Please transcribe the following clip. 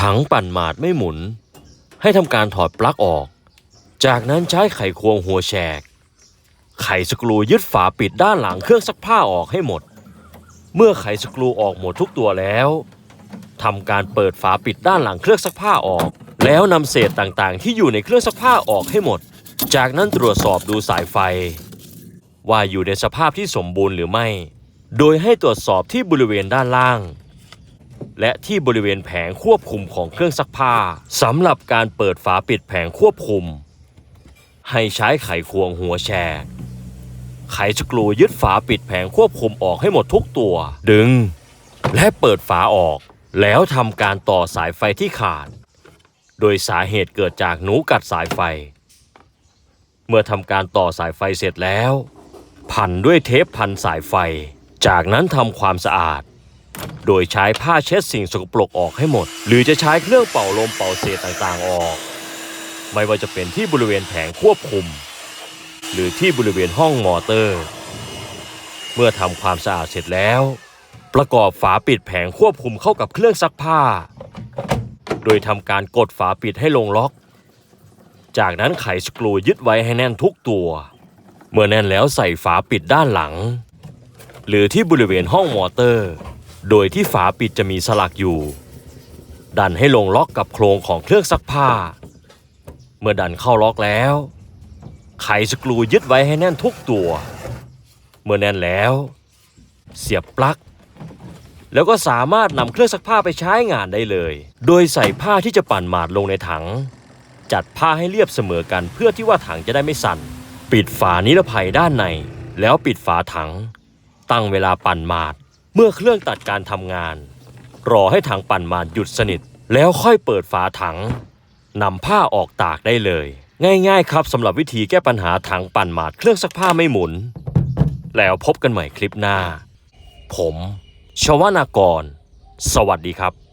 ถังปั่นหมาดไม่หมุน ให้ทำการถอดปลั๊กออก จากนั้นใช้ไขควงหัวแฉก ไขสกรูยึดฝาปิดด้านหลังเครื่องซักผ้าออกให้หมด เมื่อไขสกรูออกหมดทุกตัวแล้วทำการเปิดฝาปิดด้านหลังเครื่องซักผ้าออก แล้วนำเศษต่างๆ ที่อยู่ในเครื่องซักผ้าออกให้หมด จากนั้นตรวจสอบดูสายไฟ ว่าอยู่ในสภาพที่สมบูรณ์หรือไม่ โดยให้ตรวจสอบที่บริเวณด้านล่าง และที่บริเวณแผงควบคุมของเครื่องซักผ้าสำหรับการเปิดฝาปิดแผงควบคุม ให้ใช้ไขควงหัวแชกไขสกรูยึดฝาปิดแผงควบคุมออกให้หมดทุกตัว ดึง และเปิดฝาออก แล้วทำการต่อสายไฟที่ขาด โดยสาเหตุเกิดจากหนูกัดสายไฟ เมื่อทำการต่อสายไฟเสร็จแล้ว พันด้วยเทปพันสายไฟ จากนั้นทำความสะอาด โดยใช้ผ้าเช็ดสิ่งสกปรกออกให้หมด หรือจะใช้เครื่องเป่าลมเป่าเศษต่างๆออก ไม่ว่าจะเป็นที่บริเวณแผงควบคุม หรือที่บริเวณห้องมอเตอร์ เมื่อทำความสะอาดเสร็จแล้ว ประกอบฝาปิดแผงควบคุมเข้ากับเครื่องซักผ้า โดยทำการกดฝาปิดให้ลงล็อก จากนั้นไขสกรูยึดไว้ให้แน่นทุกตัว เมื่อแน่นแล้วใส่ฝาปิดด้านหลัง หรือที่บริเวณห้องมอเตอร์ โดยที่ฝาปิดจะมีสลักอยู่ ดันให้ลงล็อกกับโครงของเครื่องซักผ้า เมื่อดันเข้าล็อกแล้ว ไขสกรูยึดไว้ให้แน่นทุกตัว เมื่อแน่นแล้ว เสียบปลั๊กแล้วก็สามารถนำเครื่องซักผ้าไปใช้งานได้เลย โดยใส่ผ้าที่จะปั่นหมาดลงในถัง จัดผ้าให้เรียบเสมอกันเพื่อที่ว่าถังจะได้ไม่สั่น ปิดฝานิรภัยด้านใน แล้วปิดฝาถัง ตั้งเวลาปั่นหมาด เมื่อเครื่องตัดการทำงาน รอให้ถังปั่นหมาดหยุดสนิท แล้วค่อยเปิดฝาถังนำผ้าออกตากได้เลย ง่ายๆครับสำหรับวิธีแก้ปัญหาถังปั่นหมาดเครื่องซักผ้าไม่หมุน แล้วพบกันใหม่คลิปหน้า ผมชวนากร สวัสดีครับ